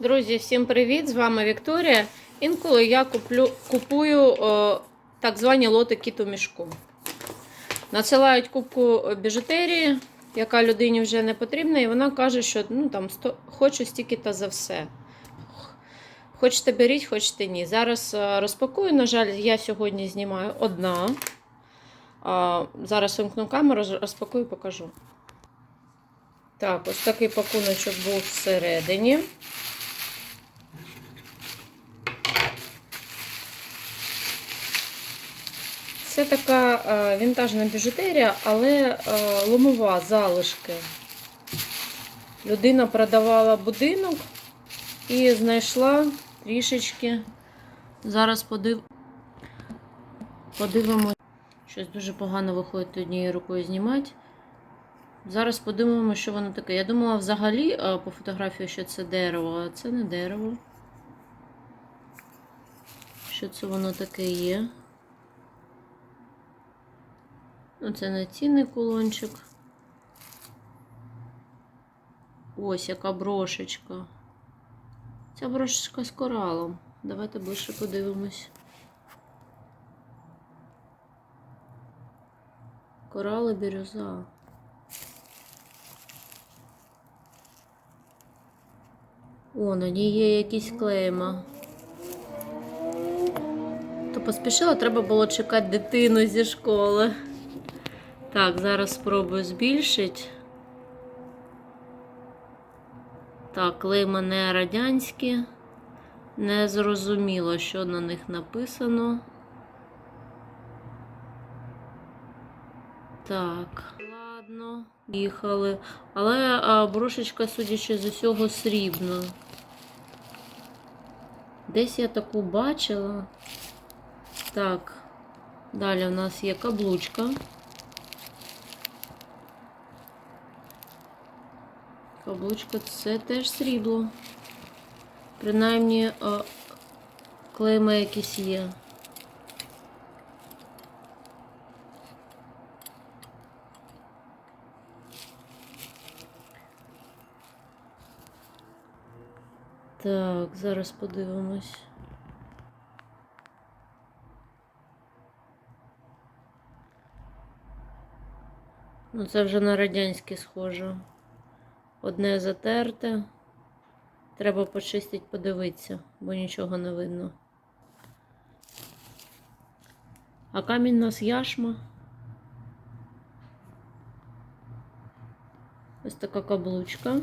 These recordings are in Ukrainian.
Друзі, всім привіт! З вами Вікторія. Інколи я куплю, купую о, так звані лоти кіт у мішку. Надсилають кубку біжутерії, яка людині вже не потрібна, і вона каже, що ну, там, сто, хочу стільки-то за все. Хочете беріть, хочете ні. Зараз е, розпакую. На жаль, я сьогодні знімаю одна. А, Зараз вимкну камеру, розпакую покажу. Так, ось такий пакуночок був всередині. Це така е, вінтажна біжутерія, але е, ломова залишки. Людина продавала будинок і знайшла трішечки. Зараз подив... подивимося. Щось дуже погано виходить однією рукою знімати. Зараз подивимося, що воно таке. Я думала взагалі е, по фотографії, що це дерево, а це не дерево. Що це воно таке є? Ну, це націнний кулончик. Ось яка брошечка. Ця брошечка з коралом. Давайте ближче подивимось. Корал і бірюза. О, на ній є якісь клейма. То поспішила, треба було чекати дитину зі школи. Так, зараз спробую збільшити. Так, клейма не радянські. Не зрозуміло, що на них написано. Так, ладно, їхали. Але а, брошечка, судячи з усього, срібна. Десь я таку бачила. Так, далі у нас є каблучка. Каблучка це теж срібло. Принаймні а, клейма якісь є. Так, зараз подивимось. Ну, це вже на радянське схоже. Одне затерте. Треба почистити, подивитися, бо нічого не видно. А камінь у нас яшма. Ось така каблучка.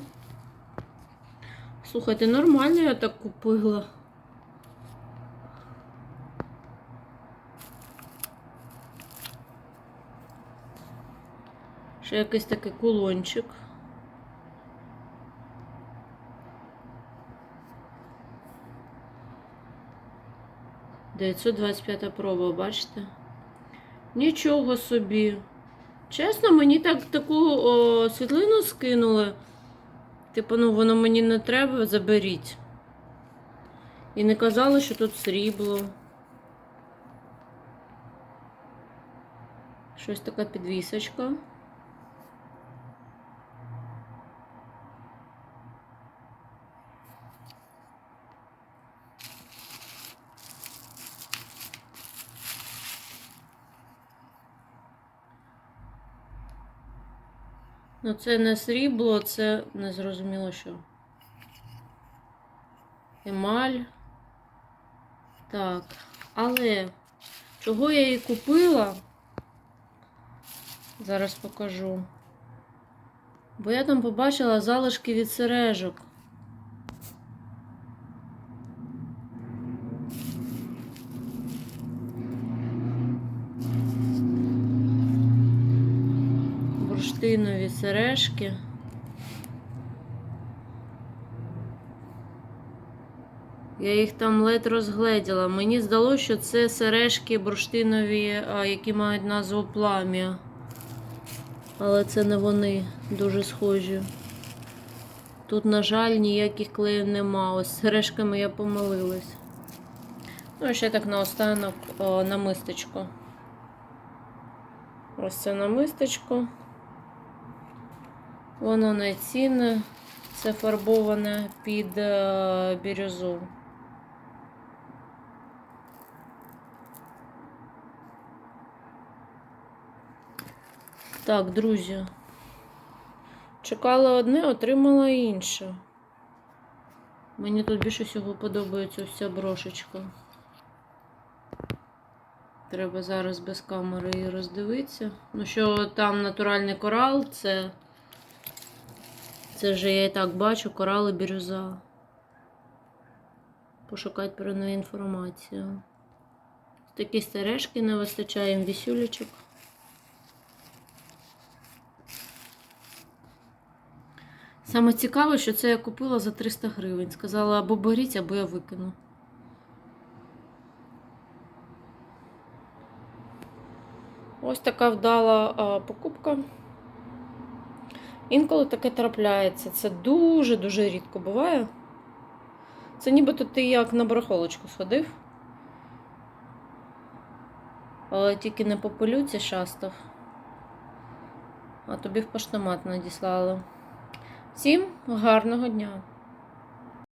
Слухайте, нормально я так купила. Ще якийсь такий кулончик. Дев'ятсот двадцять п'ята проба, бачите? Нічого собі. Чесно, мені так таку о, світлину скинули. Типу, ну воно мені не треба, заберіть. І не казали, що тут срібло. Щось така підвісочка. Ну, це не срібло, це не зрозуміло що. Емаль. Так, але чого я її купила? Зараз покажу. Бо я там побачила залишки від сережок. Бурштинові сережки. Я їх там ледь розгледіла. Мені здалося, що це сережки бурштинові, які мають назву плам'я. Але це не вони дуже схожі. Тут, на жаль, ніяких клеїв нема. Ось сережками я помилилась. Ну, і ще так наостанок намистечко. Ось це намистечко. Воно не цінне. Все фарбоване під е, бірюзу. Так, друзі. Чекала одне, отримала інше. Мені тут більше всього подобається вся брошечка. Треба зараз без камери її роздивитися. Ну, що там натуральний корал, це. Це вже я і так бачу, корал і бірюза. Пошукати про неї інформацію. Такі стережки не вистачає їм вісюлечок. Саме цікаве, що це я купила за 300 гривень. Сказала або беріть, або я викину. Ось така вдала покупка. Інколи таке трапляється. Це дуже-дуже рідко буває. Це нібито ти як на барахолочку сходив. Але тільки не по пилюці шастав. А тобі в поштомат надіслали. Всім гарного дня!